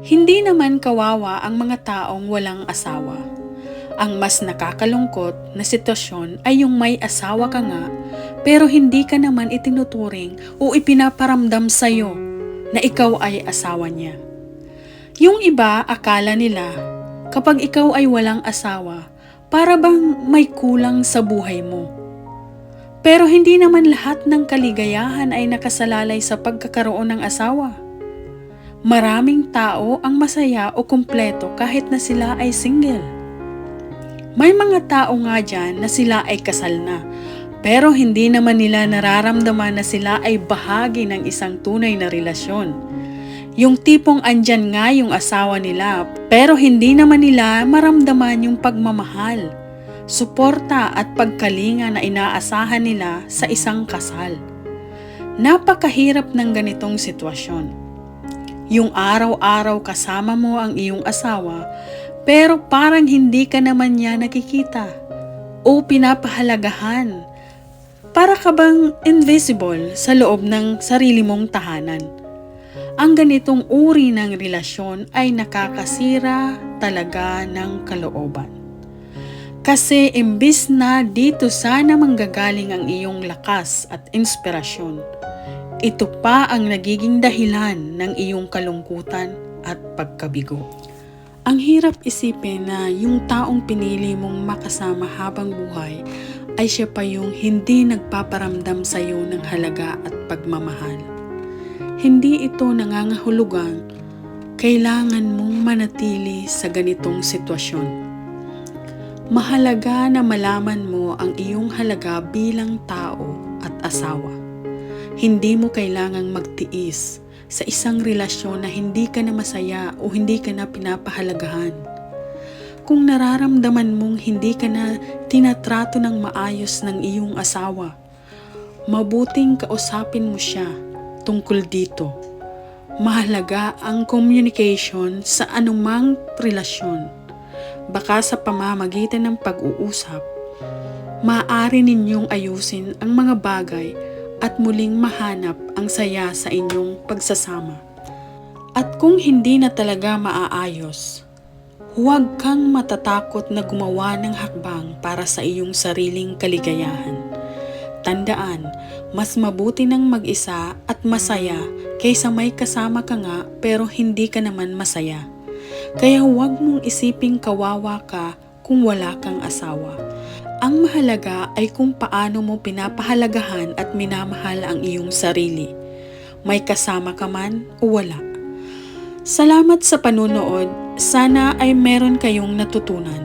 Hindi naman kawawa ang mga taong walang asawa. Ang mas nakakalungkot na sitwasyon ay yung may asawa ka nga pero hindi ka naman itinuturing o ipinaparamdam sa'yo na ikaw ay asawa niya. Yung iba akala nila kapag ikaw ay walang asawa para bang may kulang sa buhay mo. Pero hindi naman lahat ng kaligayahan ay nakasalalay sa pagkakaroon ng asawa. Maraming tao ang masaya o kumpleto kahit na sila ay single. May mga tao nga dyan na sila ay kasal na, pero hindi naman nila nararamdaman na sila ay bahagi ng isang tunay na relasyon. Yung tipong andyan nga yung asawa nila, pero hindi naman nila maramdaman yung pagmamahal, suporta at pagkalinga na inaasahan nila sa isang kasal. Napakahirap ng ganitong sitwasyon. Yung araw-araw kasama mo ang iyong asawa, pero parang hindi ka naman niya nakikita o pinapahalagahan. Para ka bang invisible sa loob ng sarili mong tahanan. Ang ganitong uri ng relasyon ay nakakasira talaga ng kalooban. Kasi imbis na dito sana manggagaling ang iyong lakas at inspirasyon, ito pa ang nagiging dahilan ng iyong kalungkutan at pagkabigo. Ang hirap isipin na yung taong pinili mong makasama habang buhay ay siya pa yung hindi nagpaparamdam sa iyo ng halaga at pagmamahal. Hindi ito nangangahulugang kailangan mong manatili sa ganitong sitwasyon. Mahalaga na malaman mo ang iyong halaga bilang tao at asawa. Hindi mo kailangang magtiis sa isang relasyon na hindi ka na masaya o hindi ka na pinapahalagahan. Kung nararamdaman mong hindi ka na tinatrato ng maayos ng iyong asawa, mabuting kausapin mo siya tungkol dito. Mahalaga ang communication sa anumang relasyon. Baka sa pamamagitan ng pag-uusap, maaari ninyong ayusin ang mga bagay at muling mahanap ang saya sa inyong pagsasama. At kung hindi na talaga maaayos, huwag kang matatakot na gumawa ng hakbang para sa iyong sariling kaligayahan. Tandaan, mas mabuti ng mag-isa at masaya kaysa may kasama ka nga pero hindi ka naman masaya. Kaya huwag mong isiping kawawa ka kung wala kang asawa. Ang mahalaga ay kung paano mo pinapahalagahan at minamahal ang iyong sarili. May kasama ka man o wala. Salamat sa panunood. Sana ay meron kayong natutunan.